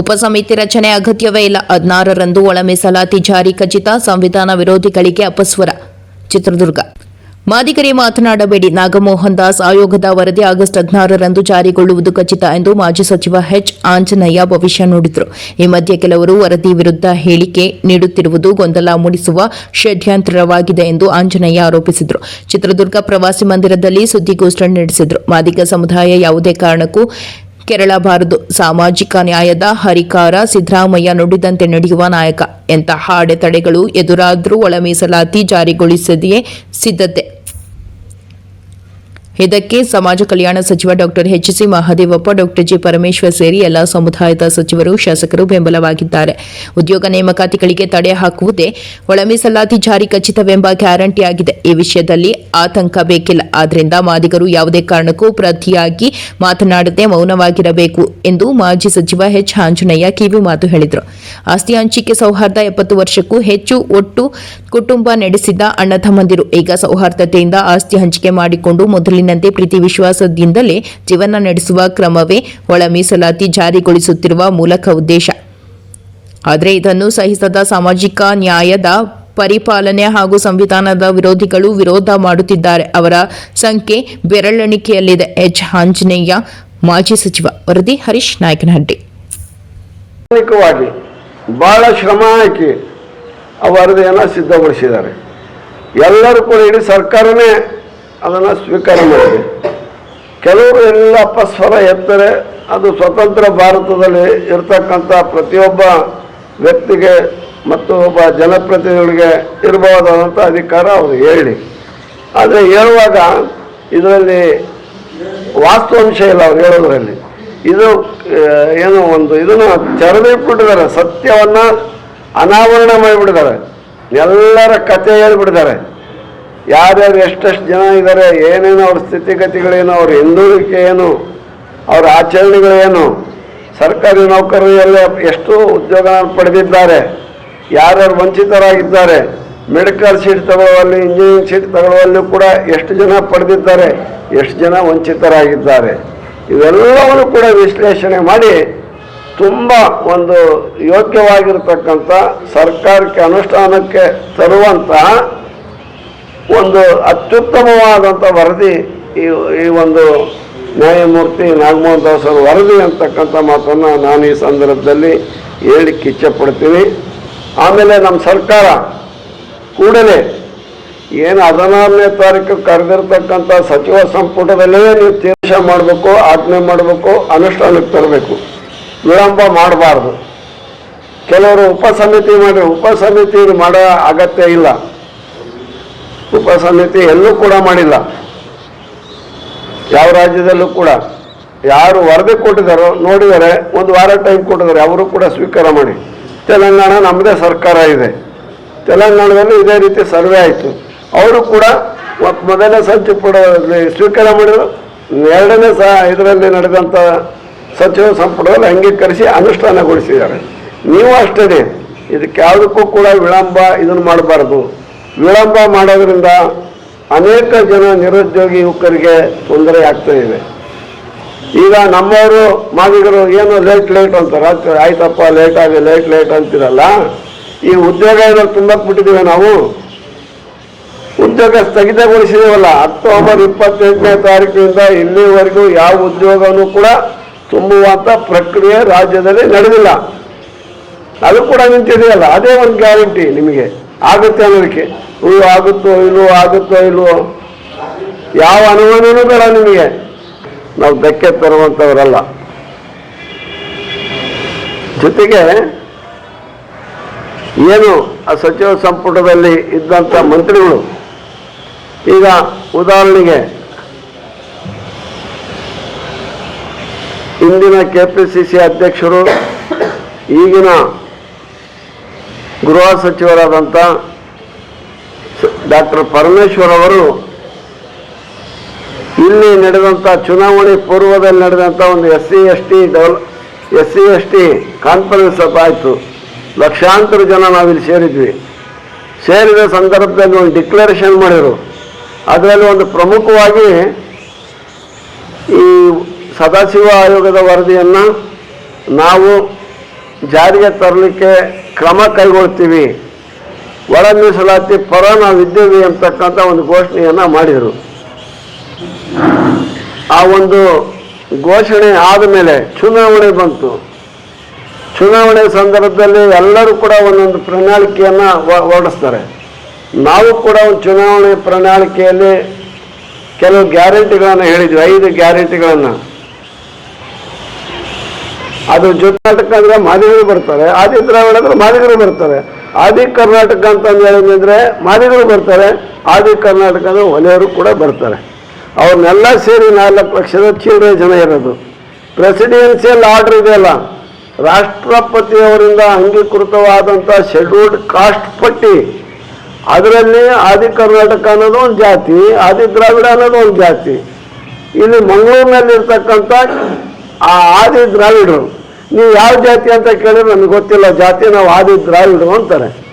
ಉಪಸಮಿತಿ ರಚನೆ ಅಗತ್ಯವೇ ಇಲ್ಲ. ಹದಿನಾರರಂದು ಒಳ ಮೀಸಲಾತಿ ಜಾರಿ ಖಚಿತ. ಸಂವಿಧಾನ ವಿರೋಧಿಗಳಿಗೆ ಅಪಸ್ವರ. ಚಿತ್ರದುರ್ಗ. ಮಾದಿಗರಿ ಮಾತನಾಡಬೇಡಿ. ನಾಗಮೋಹನ್ ದಾಸ್ ಆಯೋಗದ ವರದಿ ಆಗಸ್ಟ್ ಹದಿನಾರರಂದು ಜಾರಿಗೊಳ್ಳುವುದು ಖಚಿತ ಎಂದು ಮಾಜಿ ಸಚಿವ ಎಚ್. ಆಂಜನೇಯ ಭವಿಷ್ಯ ನುಡಿದರು. ಈ ಮಧ್ಯೆ ಕೆಲವರು ವರದಿ ವಿರುದ್ಧ ಹೇಳಿಕೆ ನೀಡುತ್ತಿರುವುದು ಗೊಂದಲ ಮೂಡಿಸುವ ಷಡ್ಯಂತ್ರವಾಗಿದೆ ಎಂದು ಆಂಜನೇಯ ಆರೋಪಿಸಿದರು. ಚಿತ್ರದುರ್ಗ ಪ್ರವಾಸಿ ಮಂದಿರದಲ್ಲಿ ಸುದ್ದಿಗೋಷ್ಠಿ ನಡೆಸಿದರು. ಮಾದಿಗ ಸಮುದಾಯ ಯಾವುದೇ ಕಾರಣಕ್ಕೂ ಕೆರಳಬಾರದು. ಸಾಮಾಜಿಕ ನ್ಯಾಯದ ಹರಿಕಾರ ಸಿದ್ದರಾಮಯ್ಯ ನುಡಿದಂತೆ ನಡೆಯುವ ನಾಯಕ. ಎಂತಹ ಅಡೆತಡೆಗಳು ಎದುರಾದರೂ ಒಳ ಮೀಸಲಾತಿ ಜಾರಿಗೊಳಿಸದೆಯೇ ಸಿದ್ಧತೆ. ಇದಕ್ಕೆ ಸಮಾಜ ಕಲ್ಯಾಣ ಸಚಿವ doctor H C Mahadevappa, doctor G Parameshwar ಸೇರಿ ಎಲ್ಲ ಸಮುದಾಯದ ಸಚಿವರು, ಶಾಸಕರು ಬೆಂಬಲವಾಗಿದ್ದಾರೆ. ಉದ್ಯೋಗ ನೇಮಕಾತಿಗಳಿಗೆ ತಡೆ ಹಾಕುವುದೇ ಒಳ ಮೀಸಲಾತಿ ಜಾರಿ ಖಚಿತವೆಂಬ ಗ್ಯಾರಂಟಿಯಾಗಿದೆ ಈ ವಿಷಯದಲ್ಲಿ ಆತಂಕ ಬೇಕಿಲ್ಲ. ಆದ್ದರಿಂದ ಮಾದಿಗರು ಯಾವುದೇ ಕಾರಣಕ್ಕೂ ಪ್ರತಿಯಾಗಿ ಮಾತನಾಡದೆ ಮೌನವಾಗಿರಬೇಕು ಎಂದು ಮಾಜಿ ಸಚಿವ ಎಚ್. ಆಂಜನೇಯ ಕಿವಿ ಮಾತು ಹೇಳಿದರು. ಆಸ್ತಿ ಹಂಚಿಕೆ ಸೌಹಾರ್ದ ಎಪ್ಪತ್ತು ವರ್ಷಕ್ಕೂ ಹೆಚ್ಚು ಒಟ್ಟು ಕುಟುಂಬ ನಡೆಸಿದ ಅಣ್ಣ ತಮ್ಮಂದಿರು ಈಗ ಸೌಹಾರ್ದತೆಯಿಂದ ಆಸ್ತಿ ಹಂಚಿಕೆ ಮಾಡಿಕೊಂಡು ಮೊದಲಿನಂತೆ ಪ್ರೀತಿ ವಿಶ್ವಾಸದಿಂದಲೇ ಜೀವನ ನಡೆಸುವ ಕ್ರಮವೇ ಒಳ ಮೀಸಲಾತಿ ಜಾರಿಗೊಳಿಸುತ್ತಿರುವ ಮೂಲಕ ಉದ್ದೇಶ. ಆದರೆ ಇದನ್ನು ಸಹಿಸದ ಸಾಮಾಜಿಕ ನ್ಯಾಯದ ಪರಿಪಾಲನೆ ಹಾಗೂ ಸಂವಿಧಾನದ ವಿರೋಧಿಗಳು ವಿರೋಧ ಮಾಡುತ್ತಿದ್ದಾರೆ. ಅವರ ಸಂಖ್ಯೆ ಬೆರಳೆಣಿಕೆಯಲ್ಲಿದೆ. ಎಚ್. ಆಂಜನೇಯ, ಮಾಜಿ ಸಚಿವ, ವರದಿ ಹರೀಶ್ ನಾಯಕನಹಟ್ಟಿ. ಬಹಳ ಶ್ರಮ ಹಾಕಿ ಆ ವರದಿಯನ್ನು ಸಿದ್ಧಗೊಳಿಸಿದ್ದಾರೆ. ಎಲ್ಲರೂ ಕೂಡ ಇಡೀ ಸರ್ಕಾರನೇ ಅದನ್ನು ಸ್ವೀಕಾರ ಮಾಡಿದೆ ಕೆಲವರು ಎಲ್ಲ ಅಪಸ್ವರ ಎತ್ತರೆ, ಅದು ಸ್ವತಂತ್ರ ಭಾರತದಲ್ಲಿ ಇರ್ತಕ್ಕಂಥ ಪ್ರತಿಯೊಬ್ಬ ವ್ಯಕ್ತಿಗೆ ಮತ್ತು ಒಬ್ಬ ಜನಪ್ರತಿನಿಧಿಗಳಿಗೆ ಇರಬಹುದಾದಂಥ ಅಧಿಕಾರ ಅವರು ಹೇಳಿ. ಆದರೆ ಹೇಳುವಾಗ ಇದರಲ್ಲಿ ವಾಸ್ತುವಂಶ ಇಲ್ಲ ಅವ್ರು ಹೇಳೋದ್ರಲ್ಲಿ. ಇದು ಏನು ಒಂದು ಇದನ್ನು ಚರದಿಟ್ಬಿಟ್ಟಿದ್ದಾರೆ ಸತ್ಯವನ್ನು ಅನಾವರಣ ಮಾಡಿಬಿಟ್ಟಿದ್ದಾರೆ. ಎಲ್ಲರ ಕತೆ ಹೇಳ್ಬಿಟ್ಟಿದ್ದಾರೆ. ಯಾರ್ಯಾರು ಎಷ್ಟೆಷ್ಟು ಜನ ಇದ್ದಾರೆ ಏನೇನು ಅವ್ರ ಸ್ಥಿತಿಗತಿಗಳೇನು, ಅವ್ರ ಹಿಂದುಳಿಕೆ ಏನು, ಅವ್ರ ಆಚರಣೆಗಳೇನು, ಸರ್ಕಾರಿ ನೌಕರರಲ್ಲಿ ಎಷ್ಟು ಉದ್ಯೋಗ ಪಡೆದಿದ್ದಾರೆ, ಯಾರ್ಯಾರು ವಂಚಿತರಾಗಿದ್ದಾರೆ, ಮೆಡಿಕಲ್ ಸೀಟ್ ತಗೊಳ್ಳುವಲ್ಲಿ, ಇಂಜಿನಿಯರಿಂಗ್ ಸೀಟ್ ತಗೊಳ್ಳುವಲ್ಲೂ ಕೂಡ ಎಷ್ಟು ಜನ ಪಡೆದಿದ್ದಾರೆ, ಎಷ್ಟು ಜನ ವಂಚಿತರಾಗಿದ್ದಾರೆ. ಇವೆಲ್ಲವನ್ನು ಕೂಡ ವಿಶ್ಲೇಷಣೆ ಮಾಡಿ ತುಂಬ ಒಂದು ಯೋಗ್ಯವಾಗಿರ್ತಕ್ಕಂಥ ಸರ್ಕಾರಕ್ಕೆ, ಅನುಷ್ಠಾನಕ್ಕೆ ತರುವಂತಹ ಒಂದು ಅತ್ಯುತ್ತಮವಾದಂಥ ವರದಿ ಈ ಈ ಒಂದು ನ್ಯಾಯಮೂರ್ತಿ ನಾಗಮೋಹನ್ ದಾಸ್ ಅವರ ವರದಿ ಅಂತಕ್ಕಂಥ ಮಾತನ್ನು ನಾನು ಈ ಸಂದರ್ಭದಲ್ಲಿ ಹೇಳಲಿಕ್ಕೆ ಇಚ್ಛೆಪಡ್ತೀನಿ ಆಮೇಲೆ ನಮ್ಮ ಸರ್ಕಾರ ಕೂಡಲೇ ಏನು ಹದಿನಾರನೇ ತಾರೀಕು ಕರೆದಿರ್ತಕ್ಕಂಥ ಸಚಿವ ಸಂಪುಟದಲ್ಲೇ ನೀವು ತೀರ್ಮಾನ ಮಾಡಬೇಕು, ಆಜ್ಞೆ ಮಾಡಬೇಕು, ಅನುಷ್ಠಾನಕ್ಕೆ ತರಬೇಕು. ವಿಳಂಬ ಮಾಡಬಾರ್ದು. ಕೆಲವರು ಉಪಸಮಿತಿ ಮಾಡಿ ಉಪ ಸಮಿತಿ ಮಾಡೋ ಅಗತ್ಯ ಇಲ್ಲ. ಉಪಸಮಿತಿ ಎಲ್ಲೂ ಕೂಡ ಮಾಡಿಲ್ಲ. ಯಾವ ರಾಜ್ಯದಲ್ಲೂ ಕೂಡ. ಯಾರು ವರದಿ ಕೊಟ್ಟಿದ್ದಾರೋ ನೋಡಿದರೆ ಒಂದು ವಾರ ಟೈಮ್ ಕೊಟ್ಟಿದ್ದಾರೆ, ಅವರು ಕೂಡ ಸ್ವೀಕಾರ ಮಾಡಿ. ತೆಲಂಗಾಣ ನಮ್ಮದೇ ಸರ್ಕಾರ ಇದೆ. ತೆಲಂಗಾಣದಲ್ಲಿ ಇದೇ ರೀತಿ ಸರ್ವೆ ಆಯಿತು. ಅವರು ಕೂಡ ಮೊದಲನೇ ಸಂಚು ಕೂಡ ಸ್ವೀಕಾರ ಮಾಡಿದರು. ಎರಡನೇ ಸಹ ಇದರಲ್ಲಿ ನಡೆದಂಥ ಸಚಿವ ಸಂಪುಟದಲ್ಲಿ ಅಂಗೀಕರಿಸಿ ಅನುಷ್ಠಾನಗೊಳಿಸಿದ್ದಾರೆ. ನೀವು ಅಷ್ಟೇ ಇದಕ್ಕೆ ಯಾವುದಕ್ಕೂ ಕೂಡ ವಿಳಂಬ ಇದನ್ನು ಮಾಡಬಾರ್ದು. ವಿಳಂಬ ಮಾಡೋದ್ರಿಂದ ಅನೇಕ ಜನ ನಿರುದ್ಯೋಗಿ ಯುವಕರಿಗೆ ತೊಂದರೆ ಆಗ್ತಾ ಇದೆ. ಈಗ ನಮ್ಮವರು ಮಾದಿಗರು ಏನು ಲೇಟ್ ಲೇಟ್ ಅಂತಾರೆ ಆಯ್ತು- ಆಯ್ತಪ್ಪ ಲೇಟ್ ಆಗಿ ಲೇಟ್ ಲೇಟ್ ಅಂತಿರಲ್ಲ, ಈ ಉದ್ಯೋಗ ಏನಾದ್ರು ತುಂಬಕ್ಬಿಟ್ಟಿದ್ದೀವಿ ನಾವು. ಉದ್ಯೋಗ ಸ್ಥಗಿತಗೊಳಿಸಿದೀವಲ್ಲ, ಅಕ್ಟೋಬರ್ ಇಪ್ಪತ್ತೆಂಟನೇ ತಾರೀಕಿನಿಂದ ಇಲ್ಲಿವರೆಗೂ ಯಾವ ಉದ್ಯೋಗವೂ ಕೂಡ ತುಂಬುವಂಥ ಪ್ರಕ್ರಿಯೆ ರಾಜ್ಯದಲ್ಲಿ ನಡೆದಿಲ್ಲ. ಅದು ಕೂಡ ನಿಂತಿದೆಯಲ್ಲ, ಅದೇ ಒಂದು ಗ್ಯಾರಂಟಿ ನಿಮಗೆ. ಆಗುತ್ತೆ ಅನ್ನೋದಕ್ಕೆ ಹೂ ಆಗುತ್ತೋ ಇಲ್ವೋ ಆಗುತ್ತೋ ಇಲ್ವೋ ಯಾವ ಅನುಮಾನನೂ ಬೇಡ ನಿಮಗೆ. ನಾವು ಧಕ್ಕೆ ತರುವಂಥವರಲ್ಲ. ಜೊತೆಗೆ ಏನು ಆ ಸಚಿವ ಸಂಪುಟದಲ್ಲಿ ಇದ್ದಂಥ ಮಂತ್ರಿಗಳು, ಈಗ ಉದಾಹರಣೆಗೆ ಇಂದಿನ ಕೆ ಪಿ ಸಿ ಸಿ ಅಧ್ಯಕ್ಷರು, ಈಗಿನ ಗೃಹ ಸಚಿವರಾದಂಥ ಡಾಕ್ಟರ್ ಪರಮೇಶ್ವರ್ ಅವರು ಇಲ್ಲಿ ನಡೆದಂಥ ಚುನಾವಣೆ ಪೂರ್ವದಲ್ಲಿ ನಡೆದಂಥ ಒಂದು S C S T devil S C S T conference ಆಯಿತು. ಲಕ್ಷಾಂತರ ಜನ ನಾವಿಲ್ಲಿ ಸೇರಿದ್ವಿ. ಸೇರಿದ ಸಂದರ್ಭದಲ್ಲಿ ಒಂದು ಡಿಕ್ಲರೇಷನ್ ಮಾಡಿದರು. ಅದರಲ್ಲಿ ಒಂದು ಪ್ರಮುಖವಾಗಿ ಈ ಸದಾಶಿವ ಆಯೋಗದ ವರದಿಯನ್ನು ನಾವು ಜಾರಿಗೆ ತರಲಿಕ್ಕೆ ಕ್ರಮ ಕೈಗೊಳ್ತೀವಿ. ಒಳ ಮೀಸಲಾತಿ ಪರ ನಾವು ಅಂತಕ್ಕಂಥ ಒಂದು ಘೋಷಣೆಯನ್ನು ಮಾಡಿದರು. ಆ ಒಂದು ಘೋಷಣೆ ಆದ ಮೇಲೆ ಚುನಾವಣೆ ಬಂತು. ಚುನಾವಣೆ ಸಂದರ್ಭದಲ್ಲಿ ಎಲ್ಲರೂ ಕೂಡ ಒಂದೊಂದು ಪ್ರಣಾಳಿಕೆಯನ್ನು ಹೊರಡಿಸ್ತಾರೆ ನಾವು ಕೂಡ ಒಂದು ಚುನಾವಣೆ ಪ್ರಣಾಳಿಕೆಯಲ್ಲಿ ಕೆಲವು ಗ್ಯಾರಂಟಿಗಳನ್ನು ಹೇಳಿದ್ವಿ, ಐದು ಗ್ಯಾರಂಟಿಗಳನ್ನು. ಅದು ನಾಟಕ ಅಂದ್ರೆ ಬರ್ತಾರೆ, ಆದಿ ದ್ರಾವಿಡ ಅಂದ್ರೆ ಮಾದಿಗರು ಬರ್ತಾರೆ. ಆದಿ ಕರ್ನಾಟಕ ಅಂತ ಹೇಳಿದ್ರೆ ಮಾದಿಗರು ಬರ್ತಾರೆ, ಆದಿ ಕರ್ನಾಟಕ ಅಂದ್ರೆ ಒಲೆಯವರು ಕೂಡ ಬರ್ತಾರೆ. ಅವ್ರನ್ನೆಲ್ಲ ಸೇರಿ ನಾಲ್ಕು ಲಕ್ಷದ ಚಿಲ್ಲರೆ ಜನ ಇರೋದು. ಪ್ರೆಸಿಡೆನ್ಸಿಯಲ್ ಆರ್ಡರ್ ಇದೆಯಲ್ಲ ರಾಷ್ಟ್ರಪತಿಯವರಿಂದ ಅಂಗೀಕೃತವಾದಂಥ ಶೆಡ್ಯೂಲ್ಡ್ ಕಾಸ್ಟ್ ಪಟ್ಟಿ. ಅದರಲ್ಲಿ ಆದಿ ಕರ್ನಾಟಕ ಅನ್ನೋದು ಒಂದು ಜಾತಿ, ಆದಿ ದ್ರಾವಿಡ ಅನ್ನೋದು ಒಂದು ಜಾತಿ. ಇಲ್ಲಿ ಮಂಗಳೂರಿನಲ್ಲಿರ್ತಕ್ಕಂಥ ಆ ಆದಿ ದ್ರಾವಿಡರು ನೀವು ಯಾವ ಜಾತಿ ಅಂತ ಕೇಳಿದ್ರೆ ನನಗೆ ಗೊತ್ತಿಲ್ಲ ಜಾತಿ ನಾವು ಆದಿ ದ್ರಾವಿಡರು ಅಂತಾರೆ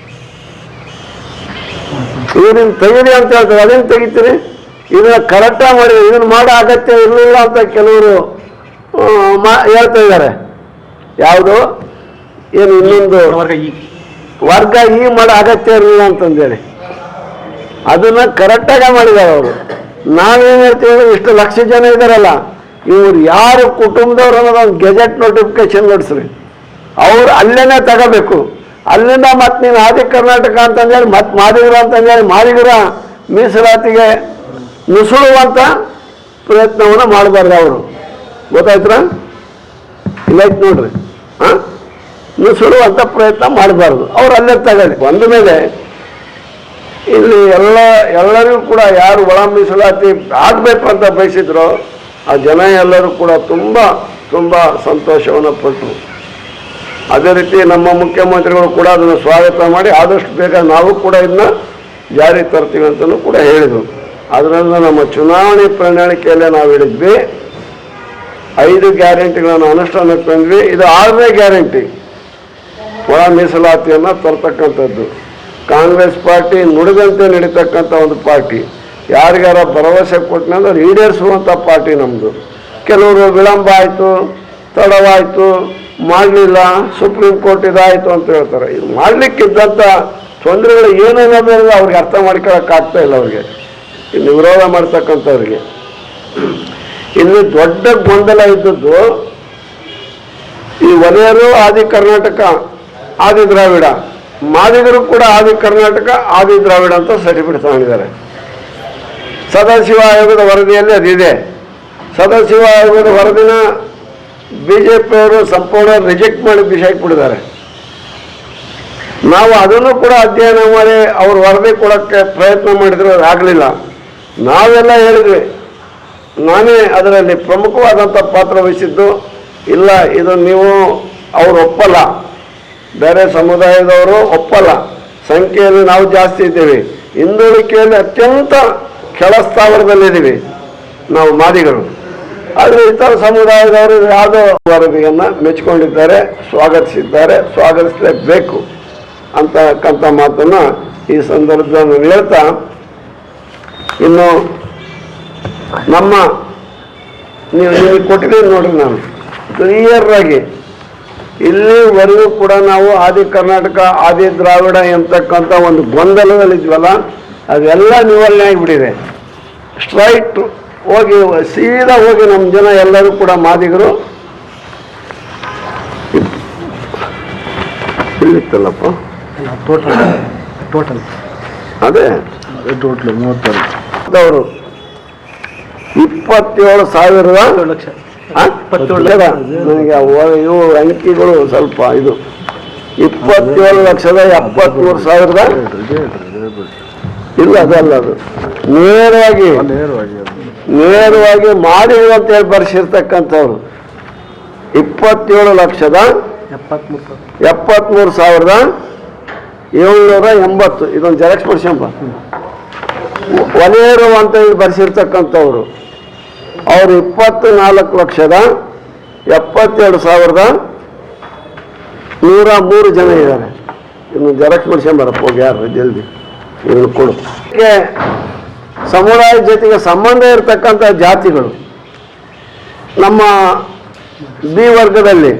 ಇದನ್ನ ತೆಗೀರಿ ಅಂತ ಹೇಳ್ತಾರೆ ಅದೇನು ತೆಗಿತೀರಿ? ಇದನ್ನ ಕರೆಕ್ಟಾಗಿ ಮಾಡಿ ಇದನ್ನ ಮಾಡೋ ಅಗತ್ಯ ಇರಲಿಲ್ಲ ಅಂತ ಕೆಲವರು ಹೇಳ್ತಾ ಇದ್ದಾರೆ. ಯಾವುದು? ಏನು ಇನ್ನೊಂದು? ವರ್ಗ ಈ. ಮಾಡೋ ಅಗತ್ಯ ಇರಲಿಲ್ಲ ಅಂತಂದೇಳಿ. ಅದನ್ನ ಕರೆಕ್ಟಾಗಿ ಮಾಡಿದ್ದಾರೆ ಅವರು. ನಾವೇನು ಹೇಳ್ತೀವಿ ಇಷ್ಟು ಲಕ್ಷ ಜನ ಇದ್ದಾರಲ್ಲ ಇವ್ರು ಯಾರು ಕುಟುಂಬದವ್ರು ಅನ್ನೋದು ಒಂದು ಗೆಜೆಟ್ ನೋಟಿಫಿಕೇಶನ್ ನೋಡಿಸ್ರಿ. ಅವ್ರು ಅಲ್ಲೇನೆ ತಗೋಬೇಕು. ಅಲ್ಲಿಂದ ಮತ್ತೆ ನೀನು ಆದಿ ಕರ್ನಾಟಕ ಅಂತಂದೇಳಿ ಮತ್ತೆ ಮಾದಿಗರ ಅಂತಂದೇಳಿ ಮಾದಿಗರ ಮೀಸಲಾತಿಗೆ ನುಸುಳುವಂಥ ಪ್ರಯತ್ನವನ್ನು ಮಾಡಬಾರ್ದು ಅವರು. ಗೊತ್ತಾಯ್ತರ ಇಲ್ಲ ಐತ್ ನೋಡ್ರಿ. ಹಾಂ ನುಸುಳುವಂಥ ಪ್ರಯತ್ನ ಮಾಡಬಾರ್ದು. ಅವ್ರು ಅಲ್ಲೇ ತಗೊಳ್ಳಿ. ಬಂದ ಮೇಲೆ ಇಲ್ಲಿ ಎಲ್ಲ, ಎಲ್ಲರಿಗೂ ಕೂಡ ಯಾರು ಒಳ ಮೀಸಲಾತಿ ಆಗಬೇಕು ಅಂತ ಬಯಸಿದ್ರು ಆ ಜನ ಎಲ್ಲರೂ ಕೂಡ ತುಂಬ ತುಂಬ ಸಂತೋಷವನ್ನು ಪಟ್ಟರು. ಅದೇ ರೀತಿ ನಮ್ಮ ಮುಖ್ಯಮಂತ್ರಿಗಳು ಕೂಡ ಅದನ್ನು ಸ್ವಾಗತ ಮಾಡಿ ಆದಷ್ಟು ಬೇಗ ನಾವು ಕೂಡ ಇದನ್ನ ಜಾರಿ ತರ್ತೀವಿ ಅಂತಲೂ ಕೂಡ ಹೇಳಿದರು. ಅದರಿಂದ ನಮ್ಮ ಚುನಾವಣೆ ಪ್ರಣಾಳಿಕೆಯಲ್ಲೇ ನಾವು ಹೇಳಿದ್ವಿ. ಐದು ಗ್ಯಾರಂಟಿಗಳನ್ನು ಅನುಷ್ಠಾನಕ್ಕೆ ತಂದ್ವಿ. ಇದು ಆರನೇ ಗ್ಯಾರಂಟಿ. ಒಳ ಮೀಸಲಾತಿಯನ್ನು ತರ್ತಕ್ಕಂಥದ್ದು. ಕಾಂಗ್ರೆಸ್ ಪಾರ್ಟಿ ನುಡಿದಂತೆ ನಡೀತಕ್ಕಂಥ ಒಂದು ಪಾರ್ಟಿ. ಯಾರಿಗಾರ ಭರವಸೆ ಕೊಟ್ಟನಂದ್ರೆ ಈಡೇರಿಸುವಂಥ ಪಾರ್ಟಿ ನಮ್ಮದು ಕೆಲವರು ವಿಳಂಬ ಆಯಿತು, ತಡವಾಯಿತು, ಮಾಡಲಿಲ್ಲ, ಸುಪ್ರೀಂ ಕೋರ್ಟ್ ಇದಾಯಿತು ಅಂತ ಹೇಳ್ತಾರೆ. ಇದು ಮಾಡಲಿಕ್ಕಿದ್ದಂಥ ತೊಂದರೆಗಳು ಏನೇನೋದು ಅವ್ರಿಗೆ ಅರ್ಥ ಮಾಡ್ಕೊಳಕ್ಕಾಗ್ತಾ ಇಲ್ಲ ಅವ್ರಿಗೆ. ಇನ್ನು ವಿರೋಧ ಮಾಡ್ತಕ್ಕಂಥವ್ರಿಗೆ. ಇಲ್ಲಿ ದೊಡ್ಡ ಗೊಂದಲ ಇದ್ದದ್ದು ಈ ವಲಯರು ಆದಿ ಕರ್ನಾಟಕ ಆದಿ ದ್ರಾವಿಡ ಮಾದಿಗರು ಕೂಡ ಆದಿ ಕರ್ನಾಟಕ ಆದಿ ದ್ರಾವಿಡ ಅಂತ ಸರ್ಟಿಫಿಕೇಟ್ ತಗೊಂಡಿದ್ದಾರೆ. ಸದಾಶಿವ ಆಯೋಗದ ವರದಿಯಲ್ಲಿ ಅದಿದೆ. ಸದಾಶಿವ ಆಯೋಗದ ವರದಿನ ಬಿ ಜೆ ಪಿಯವರು ಸಂಪೂರ್ಣ ರಿಜೆಕ್ಟ್ ಮಾಡಿ ಬಿಸಾಕ್ಬಿಟ್ಟಿದ್ದಾರೆ ನಾವು ಅದನ್ನು ಕೂಡ ಅಧ್ಯಯನ ಮಾಡಿ ಅವ್ರ ವರದಿ ಕೊಡೋಕ್ಕೆ ಪ್ರಯತ್ನ ಮಾಡಿದ್ರು ಆಗಲಿಲ್ಲ. ನಾವೆಲ್ಲ ಹೇಳಿದ್ವಿ. ನಾನೇ ಅದರಲ್ಲಿ ಪ್ರಮುಖವಾದಂಥ ಪಾತ್ರ ವಹಿಸಿದ್ದು. ಇಲ್ಲ, ಇದು ನೀವು ಅವರು ಒಪ್ಪಲ್ಲ. ಬೇರೆ ಸಮುದಾಯದವರು ಒಪ್ಪಲ್ಲ. ಸಂಖ್ಯೆಯಲ್ಲಿ ನಾವು ಜಾಸ್ತಿ ಇದ್ದೀವಿ. ಹಿಂದುಳಿಕೆಯಲ್ಲಿ ಅತ್ಯಂತ ಕೆಳ ಸ್ಥಾವರದಲ್ಲಿದ್ದೀವಿ ನಾವು ಮಾದಿಗಳು ಆದರೆ ಇತರ ಸಮುದಾಯದವರು ಯಾವುದೋ ವರದಿಯನ್ನು ಮೆಚ್ಚಿಕೊಂಡಿದ್ದಾರೆ ಸ್ವಾಗತಿಸಿದ್ದಾರೆ, ಸ್ವಾಗತಿಸಲೇಬೇಕು ಅಂತಕ್ಕಂಥ ಮಾತನ್ನು ಈ ಸಂದರ್ಭದಲ್ಲಿ ಹೇಳ್ತಾ, ಇನ್ನು ನಮ್ಮ, ನೀವು ನಿಮಗೆ ಕೊಟ್ಟಿದ್ದೀನಿ ನೋಡ್ರಿ ನಾನು ಕ್ಲಿಯರಾಗಿ ಇಲ್ಲಿವರೆಗೂ ಕೂಡ ನಾವು ಆದಿ ಕರ್ನಾಟಕ, ಆದಿ ದ್ರಾವಿಡ ಎಂತಕ್ಕಂಥ ಒಂದು ಗೊಂದಲದಲ್ಲಿದ್ವಲ್ಲ ಅದೆಲ್ಲ ನಿವಾರಣೆ ಆಗಿಬಿಟ್ಟಿದೆ. ಸ್ಟ್ರೈಟ್ ಹೋಗಿ ಸೀದಾ ಹೋಗಿ ನಮ್ಮ ಜನ ಎಲ್ಲರೂ ಕೂಡ ಮಾದಿಗರು. ಇಲ್ಲಿತ್ತಲ್ಲಪ್ಪ? ಟೋಟಲ್ ಟೋಟಲ್ ಅದೇ. ಟೋಟಲ್ ಮೂವತ್ತಾರು. ಅವರು ಇಪ್ಪತ್ತೇಳು ಸಾವಿರದ ಲಕ್ಷ. ನನಗೆ ಇವು ಅಂಕಿಗಳು ಸ್ವಲ್ಪ ಇದು. ಇಪ್ಪತ್ತೇಳು ಲಕ್ಷದ ಎಪ್ಪತ್ಮೂರು ಸಾವಿರದ ಇಲ್ಲ ಅದಲ್ಲ ಅದು. ನೇರವಾಗಿ ನೇರವಾಗಿ ಮಾಡಿರು ನೇರವಾಗಿ ಮಾಡಿದ್ರು ಅಂತ ಹೇಳಿ ಬರ್ಸಿರ್ತಕ್ಕಂಥವ್ರು ಇಪ್ಪತ್ತೇಳು ಲಕ್ಷದ ಎಪ್ಪತ್ಮೂರು ಸಾವಿರ. ಎಪ್ಪತ್ಮೂರು ಸಾವಿರದ ಏಳ್ನೂರ ಎಂಬತ್ತು. ಇದೊಂದು ಜೆರಾಕ್ಸ್ ಮಾಡ್ಸ್ಯಂಪ ಒಲೆಯರು ಅಂತ ಹೇಳಿ ಬರ್ಸಿರ್ತಕ್ಕಂಥವ್ರು ಅವರು ಇಪ್ಪತ್ತು ನಾಲ್ಕು ಲಕ್ಷದ ಎಪ್ಪತ್ತೆರಡು ಸಾವಿರದ ನೂರ ಮೂರು ಜನ ಇದ್ದಾರೆ. ಇನ್ನು ಜೆರಾಕ್ಸ್ ಮಾಡ್ಸ್ಕೊಂಬರಪ್ಪ ಹೋಗಿ ಯಾರು? ಜಲ್ದಿ. ಇದನ್ನು ಕೊಡು ಸಮುದಾಯ ಜೊತೆಗೆ ಸಂಬಂಧ ಇರತಕ್ಕಂಥ ಜಾತಿಗಳು ನಮ್ಮ ಬಿ ವರ್ಗದಲ್ಲಿ